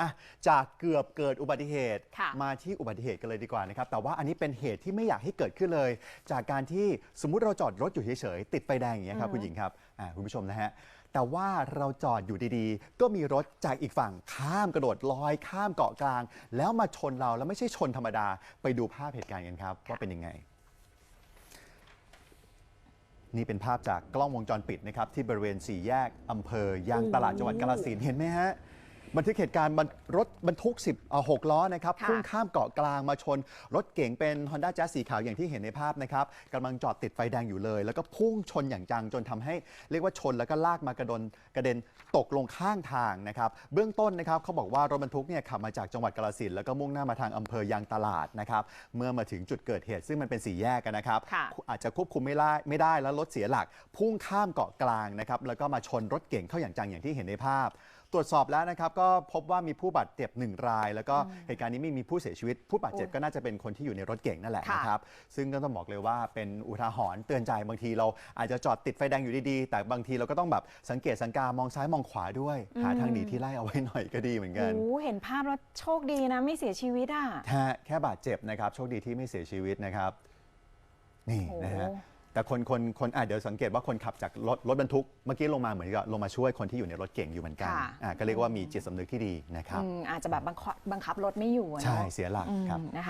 อะจากเกือบเกิดอุบัติเหตุค่ะมาที่อุบัติเหตุกันเลยดีกว่านะครับ แต่ว่าอันนี้เป็นเหตุที่ไม่อยากให้เกิดขึ้นเลย จากการที่สมมุติเราจอดรถอยู่เฉยๆติดไฟแดงอย่างเงี้ยครับคุณหญิงครับอ่าคุณผู้ชมนะฮะแต่ว่าเราจอดอยู่ดีๆ ก็มีรถจากอีกฝั่งข้ามกระโดดลอยข้ามเกาะกลาง แล้วมาชนเราแล้วไม่ใช่ชนธรรมดาไปดูภาพเหตุการณ์กันครับว่าเป็นยังไง นี่เป็นภาพจากกล้องวงจรปิดนะครับที่บริเวณสี่แยกอำเภอยางตลาดจังหวัดกาฬสินธุ์เห็นไหมฮะ บันทึกเหตุการณ์บรรรถบรรทุก10เอ่อ6ล้อนะครับค่ะ พุ่งข้ามเกาะกลางมาชน รถเก๋งเป็น Honda Jazz สีขาวอย่างที่เห็นในภาพนะครับกำลังจอดติดไฟแดงอยู่เลย แล้วก็พุ่งชนอย่างจังจนทำให้เรียกว่าชนแล้วก็ลากมากระดนกระเด็นตกลงข้างทางนะครับเบื้องต้นนะครับเขาบอกว่ารถบรรทุกเนี่ยขับมาจากจังหวัดกาฬสินธุ์แล้วก็มุ่งหน้ามาทางอำเภอยางตลาดนะครับเมื่อมาถึงจุดเกิดเหตุซึ่งมันเป็นสี่แยกกันนะครับ ค่ะ อาจจะควบคุมไม่ได้ไม่ได้แล้วรถเสียหลัก พุ่งข้ามเกาะกลางนะครับแล้วก็มาชนรถเก่งเข้าอย่างจังอย่างที่เห็นในภาพ ตรวจสอบแล้วนะครับก็พบว่ามีผู้บาดเจ็บหนึ่งราย แล้วก็เหตุการณ์นี้ไม่มีผู้เสียชีวิต ผู้บาดเจ็บก็น่าจะเป็นคนที่อยู่ในรถเก่งนั่นแหละค่ะ นะครับซึ่งก็ต้องบอกเลยว่าเป็นอุทาหรณ์เตือนใจบางทีเราอาจจะจอดติดไฟแดงอยู่ดีๆ แต่บางทีเราก็ต้องแบบสังเกตสังกามองซ้ายมองขวาด้วย หาทางหนีที่ไล่เอาไว้หน่อยก็ดีเหมือนกัน โอ้เห็นภาพแล้วโชคดีนะไม่เสียชีวิตอะ แค่แค่บาดเจ็บนะครับ โชคดีที่ไม่เสียชีวิตนะครับ นี่โอ้นะฮะ แต่คนคนคนอะเดี๋ยวสังเกตว่าคนขับจากรถรถบรรทุกเมื่อกี้ลงมาเหมือนกับลงมาช่วยคนที่อยู่ในรถเก่งอยู่เหมือนกันค่ะ อะก็เรียกว่ามีจิตสำนึกที่ดีนะครับ อืมอาจจะแบบบังคับบังคับรถไม่อยู่อะเนอะใช่เสียหลักอืมครับ นะคะ